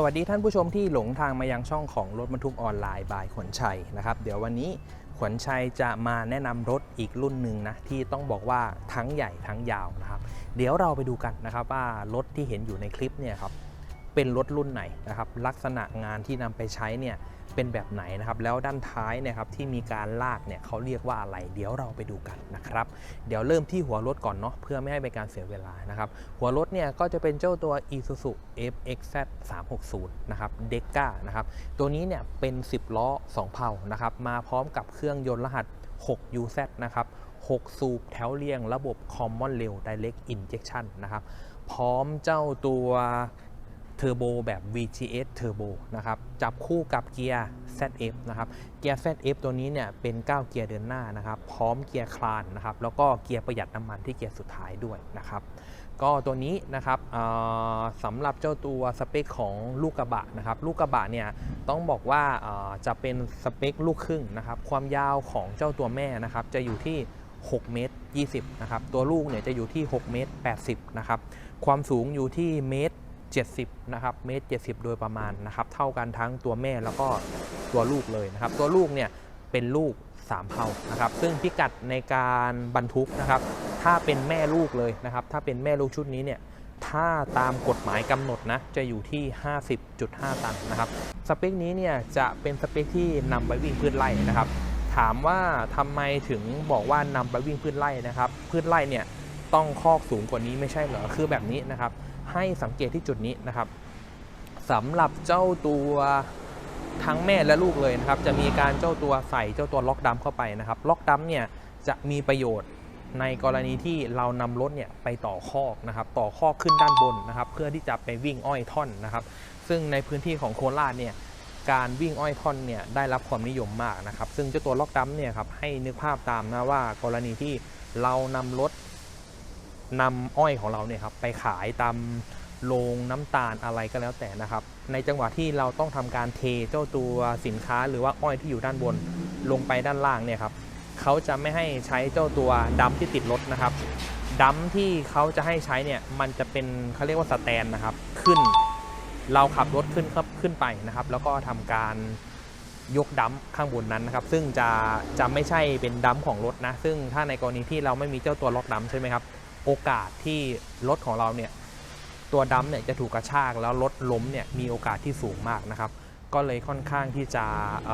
สวัสดีท่านผู้ชมที่หลงทางมายังช่องของรถบรรทุกออนไลน์บายขวัญชัยนะครับ เดี๋ยววันนี้ขวัญชัยจะมาแนะนำรถอีกรุ่นหนึ่งนะที่ต้องบอกว่าทั้งใหญ่ทั้งยาวนะครับ เดี๋ยวเราไปดูกันนะครับว่ารถที่เห็นอยู่ในคลิปเนี่ยครับ เป็นรถรุ่นไหนนะครับลักษณะงานที่นำไปใช้เนี่ยเป็นแบบไหนนะครับแล้วด้านท้ายนะครับที่มีการลากเนี่ยเขาเรียกว่าอะไร เดี๋ยวเราไปดูกันนะครับ เดี๋ยวเริ่มที่หัวรถก่อนเนาะเพื่อไม่ให้เป็นการเสียเวลานะครับหัวรถเนี่ยก็จะเป็นเจ้าตัว Isuzu FXZ 360นะครับ d e c a นะครับตัวนี้เนี่ยเป็น 10 ล้อ 2 เผานะครับมาพร้อมกับเครื่องยนต์รหัส 6 UZ นะครับ6 สูบแถวเรียงระบบ Common Rail Direct Injection นะครับพร้อมเจ้าตัว เทอร์โบแบบ VGS Turbo นะครับจับคู่กับเกียร์ ZF นะครับเกียร์ ZF ตัวนี้เนี่ยเป็น 9 เกียร์เดินหน้านะครับพร้อมเกียร์คลานนะครับแล้วก็เกียร์ประหยัดน้ำมันที่เกียร์สุดท้ายด้วยนะครับก็ตัวนี้นะครับสำหรับเจ้าตัวสเปคของลูกกระบะนะครับลูกกระบะเนี่ยต้องบอกว่าจะเป็นสเปคลูกครึ่งนะครับความยาวของเจ้าตัวแม่นะครับจะอยู่ที่ 6 เมตร 20 นะครับ ตัวลูกเนี่ยจะอยู่ที่ 6 เมตร 80 นะครับ ความสูงอยู่ที่เมตร 70นะครับเมตร70 โดยประมาณนะครับเท่ากันทั้งตัวแม่แล้วก็ตัวลูกเลยนะครับ ตัวลูกเนี่ยเป็นลูก3เผานะครับ ซึ่งพิกัดในการบรรทุกนะครับ ถ้าเป็นแม่ลูกเลยนะครับ ถ้าเป็นแม่ลูกชุดนี้เนี่ยถ้าตามกฎหมายกำหนดนะจะอยู่ที่ 50.5 ตันนะครับสเปคนี้เนี่ยจะเป็นสเปคที่นำไปวิ่งพืชไร่นะครับ ถามว่าทำไมถึงบอกว่านำไปวิ่งพืชไร่นะครับ พืชไร่เนี่ยต้องคอกสูงกว่านี้ไม่ใช่เหรอคือแบบนี้นะครับ ให้สังเกตที่จุดนี้นะครับสำหรับเจ้าตัวทั้งแม่และลูกเลยนะครับจะมีการเจ้าตัวใส่เจ้าตัวล็อกดัมเข้าไปนะครับล็อกดัมเนี่ยจะมีประโยชน์ในกรณีที่เรานำรถเนี่ยไปต่อคอกนะครับต่อคอกขึ้นด้านบนนะครับ เพื่อที่จะไปวิ่งอ้อยท่อนนะครับ ซึ่งในพื้นที่ของโคราชเนี่ยการวิ่งอ้อยท่อนเนี่ยได้รับความนิยมมากนะครับ ซึ่งเจ้าตัวล็อกดัมเนี่ยครับให้นึกภาพตามนะว่ากรณีที่เรานำรถ นำอ้อยของเราเนี่ยครับไปขายตามโรงน้ำตาลอะไรก็แล้วแต่นะครับ ในจังหวะที่เราต้องทำการเทเจ้าตัวสินค้าหรือว่าอ้อยที่อยู่ด้านบนลงไปด้านล่างเนี่ยครับเขาจะไม่ให้ใช้เจ้าตัวดัมที่ติดรถนะครับดัมที่เขาจะให้ใช้เนี่ยมันจะเป็นเขาเรียกว่าสแตนนะครับ ขึ้นเราขับรถขึ้นครับขึ้นไปนะครับ แล้วก็ทำการยกดัมข้างบนนั้นนะครับ ซึ่งจะจะไม่ใช่เป็นดัมของรถนะ ซึ่งถ้าในกรณีที่เราไม่มีเจ้าตัวล็อกดัมใช่ไหมครับ โอกาสที่รถของเราเนี่ยตัวดัมเนี่ยจะถูกกระชากแล้วรถล้มเนี่ยมีโอกาสที่สูงมากนะครับ ก็เลยค่อนข้างที่จะเ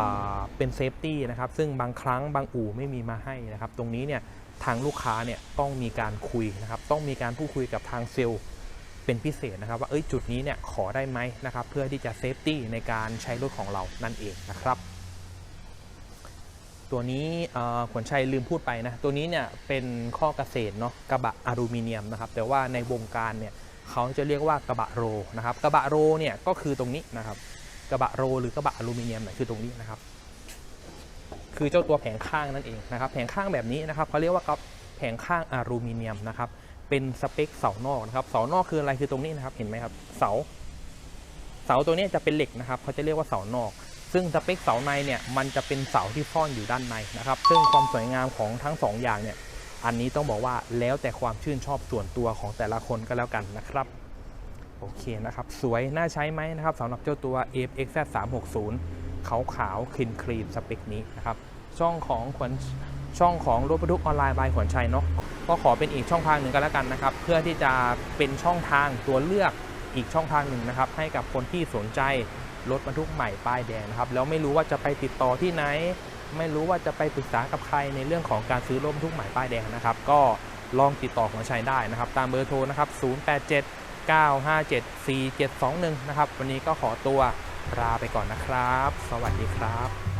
เป็นเซฟตี้นะครับ ซึ่งบางครั้งบางอู่ไม่มีมาให้นะครับ ตรงนี้เนี่ยทางลูกค้าเนี่ยต้องมีการคุยนะครับ ต้องมีการพูดคุยกับทางเซลล์เป็นพิเศษนะครับ ว่าเอ้ยจุดนี้เนี่ยขอได้ไหมนะครับ เพื่อที่จะเซฟตี้ในการใช้รถของเรานั่นเองนะครับ ตัวนี้ขวัญชัยลืมพูดไปนะ ตัวนี้เนี่ยเป็นข้อเกษตรเนาะกระบะอลูมิเนียมนะครับ แต่ว่าในวงการเนี่ยเขาจะเรียกว่ากระบะโรนะครับ กระบะโรเนี่ยก็คือตรงนี้นะครับ กระบะโรหรือกระบะอลูมิเนียมเนี่ยคือตรงนี้นะครับ คือเจ้าตัวแผงข้างนั่นเองนะครับ แผงข้างแบบนี้นะครับเขาเรียกว่ากับแผงข้างอลูมิเนียมนะครับ เป็นสเปคเสานอกนะครับ เสานอกคืออะไรคือตรงนี้นะครับ เห็นไหมครับ เสา เสาตัวนี้จะเป็นเหล็กนะครับเขาจะเรียกว่าเสานอก ซึ่งสเปคเสาในเนี่ยมันจะเป็นเสาที่ซ่อนอยู่ด้านในนะครับ ซึ่งความสวยงามของทั้งสองอย่างเนี่ยอันนี้ต้องบอกว่าแล้วแต่ความชื่นชอบส่วนตัวของแต่ละคนก็แล้วกันนะครับโอเคนะครับสวยน่าใช้ไหมนะครับสำหรับเจ้าตัว AFX 360ขาวขาวคลีนคลีนสเปคนี้นะครับช่องของขวัญช่องของรถบรรทุกออนไลน์บายขวัญชัยเนาะก็ขอเป็นอีกช่องทางหนึ่งก็แล้วกันนะครับ เพื่อที่จะเป็นช่องทางตัวเลือกอีกช่องทางหนึ่งนะครับ ให้กับคนที่สนใจ รถบรรทุกใหม่ป้ายแดงนะครับแล้วไม่รู้ว่าจะไปติดต่อที่ไหน ไม่รู้ว่าจะไปปรึกษากับใครในเรื่องของการซื้อรถบรรทุกใหม่ป้ายแดงนะครับก็ลองติดต่อขวัญชัยได้นะครับ ตามเบอร์โทรนะครับ 087 957 4721 นะครับ วันนี้ก็ขอตัวลาไปก่อนนะครับ สวัสดีครับ